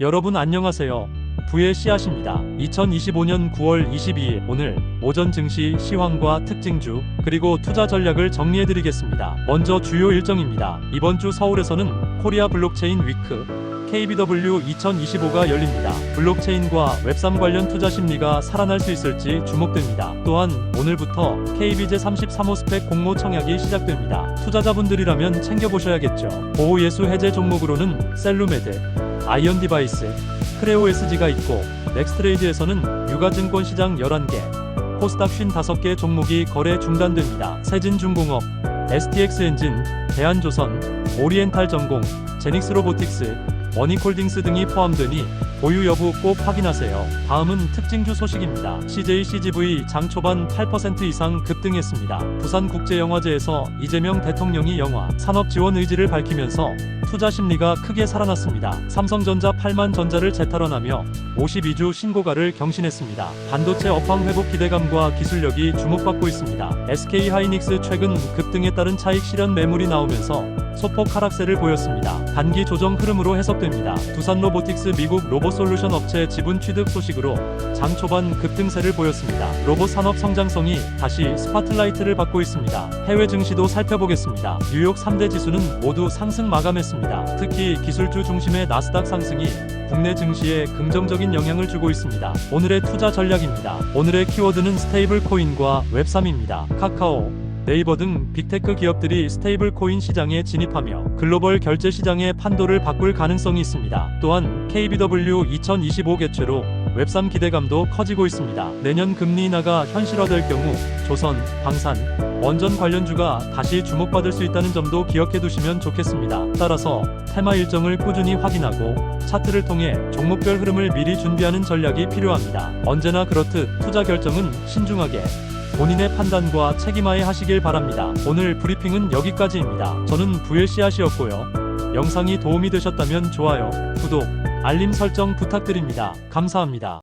여러분 안녕하세요. 부의 씨앗입니다. 2025년 9월 22일 오늘 오전 증시 시황과 특징주 그리고 투자 전략을 정리해 드리겠습니다. 먼저 주요 일정입니다. 이번 주 서울에서는 코리아 블록체인 위크 KBW 2025가 열립니다. 블록체인과 웹3 관련 투자 심리가 살아날 수 있을지 주목됩니다. 또한 오늘부터 KB제 33호 스펙 공모 청약이 시작됩니다. 투자자분들이라면 챙겨보셔야겠죠. 보호예수 해제 종목으로는 셀루메드, 아이언 디바이스, 크레오 SG가 있고 넥스트레이드에서는 유가증권 시장 11개, 코스닥 55개 종목이 거래 중단됩니다. 세진중공업, STX 엔진, 대한조선, 오리엔탈 전공, 제닉스 로보틱스, 머니콜딩스 등이 포함되니 보유 여부 꼭 확인하세요. 다음은 특징주 소식입니다. CJ CGV 장 초반 8% 이상 급등했습니다. 부산국제영화제에서 이재명 대통령이 영화 산업 지원 의지를 밝히면서 투자 심리가 크게 살아났습니다. 삼성전자 8만 전자를 재탈환하며 52주 신고가를 경신했습니다. 반도체 업황 회복 기대감과 기술력이 주목받고 있습니다. SK 하이닉스 최근 급등에 따른 차익 실현 매물이 나오면서 소폭 하락세를 보였습니다. 단기 조정 흐름으로 해석됩니다. 두산 로보틱스 미국 로봇 솔루션 업체 지분 취득 소식으로 장 초반 급등세를 보였습니다. 로봇 산업 성장성이 다시 스파트라이트를 받고 있습니다. 해외 증시도 살펴보겠습니다. 뉴욕 3대 지수는 모두 상승 마감했습니다. 특히 기술주 중심의 나스닥 상승이 국내 증시에 긍정적인 영향을 주고 있습니다. 오늘의 투자 전략입니다. 오늘의 키워드는 스테이블 코인과 웹3입니다. 카카오, 네이버 등 빅테크 기업들이 스테이블 코인 시장에 진입하며 글로벌 결제 시장의 판도를 바꿀 가능성이 있습니다. 또한 KBW 2025 개최로 웹3 기대감도 커지고 있습니다. 내년 금리 인하가 현실화될 경우 조선, 방산, 원전 관련주가 다시 주목받을 수 있다는 점도 기억해 두시면 좋겠습니다. 따라서 테마 일정을 꾸준히 확인하고 차트를 통해 종목별 흐름을 미리 준비하는 전략이 필요합니다. 언제나 그렇듯 투자 결정은 신중하게 본인의 판단과 책임하에 하시길 바랍니다. 오늘 브리핑은 여기까지입니다. 저는 부의 씨앗이었고요. 영상이 도움이 되셨다면 좋아요, 구독, 알림 설정 부탁드립니다. 감사합니다.